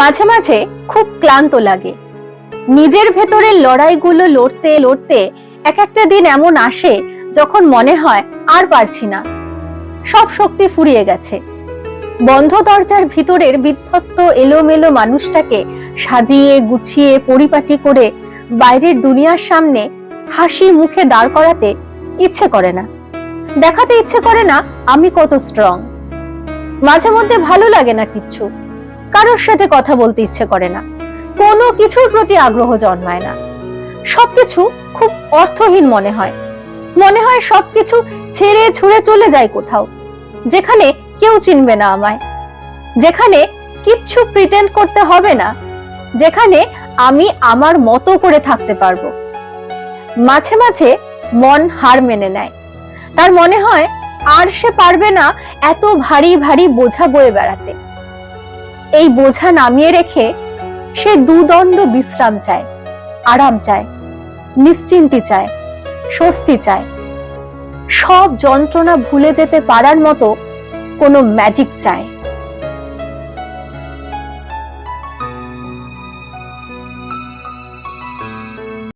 মাঝে মাঝে খুব ক্লান্ত লাগে। নিজের ভেতরের লড়াইগুলো লড়তে লড়তে এক একটা দিন এমন আসে যখন মনে হয় আর পারছি না। সব শক্তি ফুরিয়ে গেছে। বন্ধ দরজার ভিতরের বিধ্বস্ত এলোমেলো মানুষটাকে সাজিয়ে, গুছিয়ে, পরিপাটি করে বাইরের দুনিয়ার সামনে হাসি মুখে দাঁড় করাতে ইচ্ছে করে না। দেখাতে ইচ্ছে করে না, আমি কত স্ট্রং মাঝে মধ্যে ভালো লাগে না কিচ্ছু কারোর সাথে কথা বলতে ইচ্ছে করে না। কোনো কিছুর প্রতি আগ্রহ জন্মায় না। সবকিছু খুব অর্থহীন মনে হয়। মনে হয় সবকিছু ছেড়ে ছুড়ে চলে যায় কোথাও, যেখানে কেউ চিনবে না আমায়। যেখানে কিচ্ছু প্রিটেন্ড করতে হবে না, যেখানে আমি আমার মতো করে থাকতে পারব। মাঝে মাঝে মন হার মেনে নেয়। তার মনে হয় আর সে পারবে না এত ভারী ভারী বোঝা বয়ে বেড়াতে। এই বোঝা নামিয়ে রেখে সে দুদণ্ড বিশ্রাম চায়, আরাম চায়, নিশ্চিন্তি চায়, স্বস্তি চায়। সব যন্ত্রণা ভুলে যেতে পারার মতো কোনো ম্যাজিক চায়।